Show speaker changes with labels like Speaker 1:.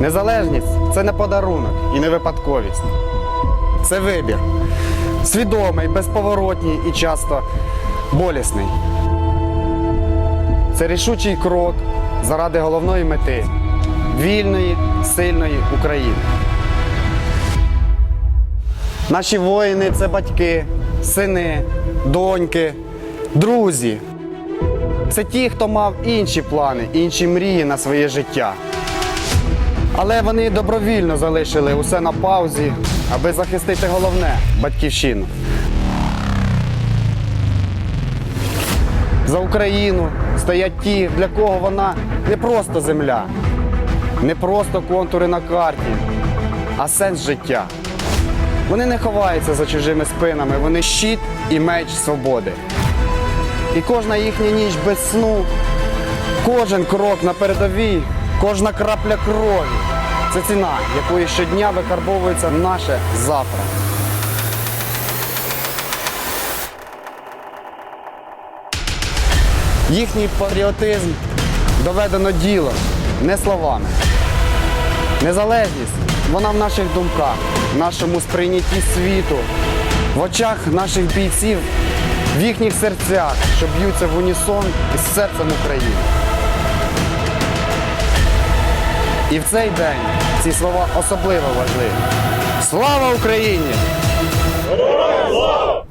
Speaker 1: Незалежність це не подарунок і не випадковість. Це вибір. Свідомий, безповоротній і часто болісний. Це рішучий крок заради головної мети вільної, сильної України. Наші воїни це батьки, сини, доньки, друзі. Це ті, хто мав інші плани, інші мрії на своє життя. Але вони добровільно залишили усе на паузі, аби захистити головне батьківщину. За Україну стоять ті, для кого вона не просто земля, не просто контури на карті, а сенс життя. Вони не ховаються за чужими спинами, вони щит і меч свободи. І кожна їхня ніч без сну, кожен крок на передовій, кожна крапля крові це ціна, якою щодня викарбовується наше завтра. Їхній патріотизм доведено ділом, не словами. Незалежність вона в наших думках, в нашому сприйнятті світу, в очах наших бійців, в їхніх серцях, що б'ються в унісон із серцем України. І в цей день ці слова особливо важливі. Слава Україні!
Speaker 2: Слава!